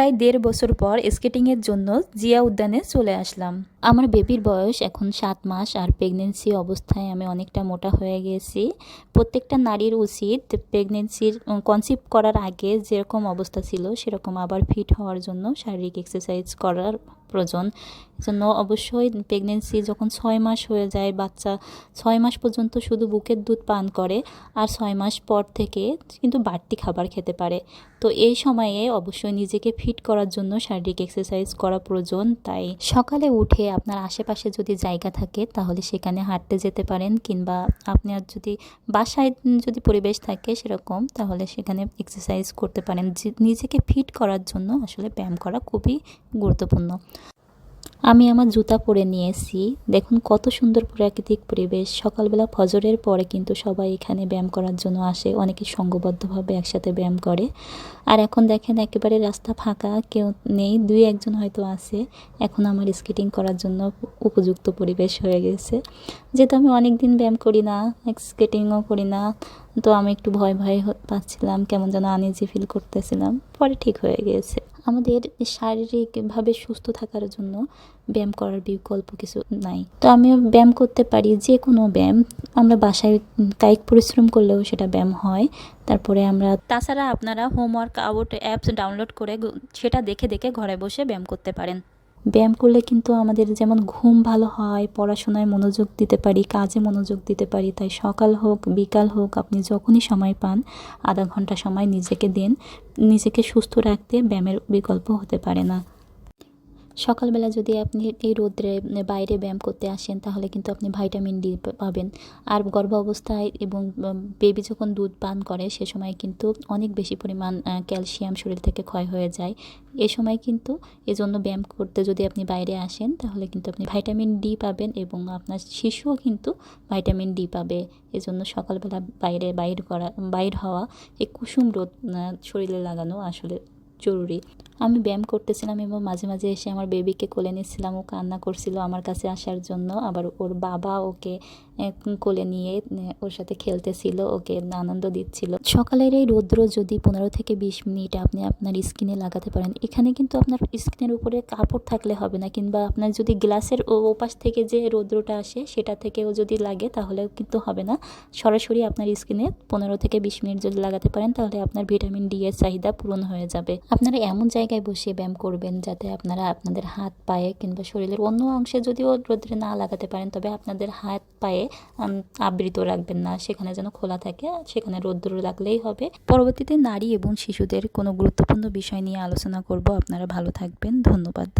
প্রায় দেড় বছর পর স্কেটিংয়ের জন্য জিয়া উদ্যানে চলে আসলাম। আমার বেবির বয়স এখন সাত মাস আর প্রেগনেন্সি অবস্থায় আমি অনেকটা মোটা হয়ে গেছি। প্রত্যেকটা নারীর উচিত প্রেগনেন্সির কনসিভ করার আগে যেরকম অবস্থা ছিল, সেরকম আবার ফিট হওয়ার জন্য শারীরিক এক্সারসাইজ করার প্রয়োজন। জন্য অবশ্যই প্রেগনেন্সি যখন ছয় মাস হয়ে যায়, বাচ্চা ছয় মাস পর্যন্ত শুধু বুকের দুধ পান করে আর ছয় মাস পর থেকে কিন্তু বাড়তি খাবার খেতে পারে। তো এই সময়ে অবশ্যই নিজেকে ফিট করার জন্য শারীরিক এক্সারসাইজ করা প্রয়োজন। তাই সকালে উঠে আপনার আশেপাশে যদি জায়গা থাকে, তাহলে সেখানে হাঁটতে যেতে পারেন কিংবা আপনার যদি বাসায় যদি পরিবেশ থাকে সেরকম, তাহলে সেখানে এক্সারসাইজ করতে পারেন। নিজেকে ফিট করার জন্য আসলে ব্যায়াম করা খুবই গুরুত্বপূর্ণ। আমি আমার জুতা পরে নিয়েছি। দেখুন কত সুন্দর প্রাকৃতিক পরিবেশ। সকালবেলা ফজরের পরে কিন্তু সবাই এখানে ব্যায়াম করার জন্য আসে। অনেকে সঙ্গবদ্ধভাবে একসাথে ব্যায়াম করে। আর এখন দেখেন একেবারে রাস্তা ফাঁকা, কেউ নেই, দুই একজন হয়তো আছে। এখন আমার স্কেটিং করার জন্য উপযুক্ত পরিবেশ হয়ে গেছে। যেহেতু আমি অনেক দিন ব্যায়াম করি না, স্কেটিংও করি না, তো আমি একটু ভয় ভয় পাচ্ছিলাম, কেমন যেন আনইজি ফিল করতেছিলাম। পরে ঠিক হয়ে গিয়েছে আমাদের শারীরিকভাবে সুস্থ থাকার জন্য ব্যায়াম করার বিকল্প কিছু নাই। তো আমিও ব্যায়াম করতে পারি যে কোনো ব্যায়াম। আমরা বাসায় কায়িক পরিশ্রম করলেও সেটা ব্যায়াম হয়। তারপরে আমরা তাছাড়া আপনারা হোমওয়ার্ক আউট অ্যাপস ডাউনলোড করে সেটা দেখে দেখে ঘরে বসে ব্যায়াম করতে পারেন। ব্যায়াম করলে কিন্তু আমাদের যেমন ঘুম ভালো হয়, পড়াশোনায় মনোযোগ দিতে পারি, কাজে মনোযোগ দিতে পারি, তাই সকাল হোক, বিকাল হোক, আপনি যখনই সময় পান, আধা ঘণ্টা সময় নিজেকে দেন, নিজেকে সুস্থ রাখতে ব্যায়ামের বিকল্প হতে পারে না। সকালবেলা যদি আপনি এই রোদ্রে বাইরে ব্যায়াম করতে আসেন, তাহলে কিন্তু আপনি ভাইটামিন ডি পাবেন। আর গর্ভ অবস্থায় এবং বেবি যখন দুধ পান করে, সে সময় কিন্তু অনেক বেশি পরিমাণ ক্যালসিয়াম শরীর থেকে ক্ষয় হয়ে যায়। এ সময় কিন্তু এজন্য ব্যায়াম করতে যদি আপনি বাইরে আসেন, তাহলে কিন্তু আপনি ভাইটামিন ডি পাবেন এবং আপনার শিশুও কিন্তু ভাইটামিন ডি পাবে। এজন্য সকালবেলা বাইরে, বাইর করা, বাইর হওয়া, এই কুসুম রোদ শরীরে লাগানো আসলে জরুরি। আমি ব্যায়াম করতেছিলাম এবং মাঝে মাঝে এসে আমার বেবিকে কোলে নিচ্ছিলাম। ও কান্না করছিল আমার কাছে আসার জন্য। আবার ওর বাবা ওকে কোলে নিয়ে ওর সাথে খেলতেছিল, ওকে আনন্দ দিচ্ছিল। সকালের এই রৌদ্র যদি পনেরো থেকে বিশ মিনিট আপনি আপনার স্কিনে লাগাতে পারেন, এখানে কিন্তু আপনার স্কিনের উপরে কাপড় থাকলে হবে না। কিংবা আপনার যদি গ্লাসের ওপাশ থেকে যে রৌদ্রটা আসে, সেটা থেকেও যদি লাগে, তাহলেও কিন্তু হবে না। সরাসরি আপনার স্কিনে পনেরো থেকে বিশ মিনিট যদি লাগাতে পারেন, তাহলে আপনার ভিটামিন ডি এর চাহিদা পূরণ হয়ে যাবে। আপনারা এমন জায়গায় বসে ব্যায়াম করবেন যাতে আপনারা আপনাদের হাত পায়ে কিংবা শরীরের অন্য অংশে যদিও রোদ্রে না লাগাতে পারেন, তবে আপনাদের হাত পায়ে আবৃত রাখবেন না। সেখানে যেন খোলা থাকে সেখানে রোদ্র লাগলেই হবে। পরবর্তীতে নারী এবং শিশুদের কোনো গুরুত্বপূর্ণ বিষয় নিয়ে আলোচনা করব। আপনারা ভালো থাকবেন। ধন্যবাদ।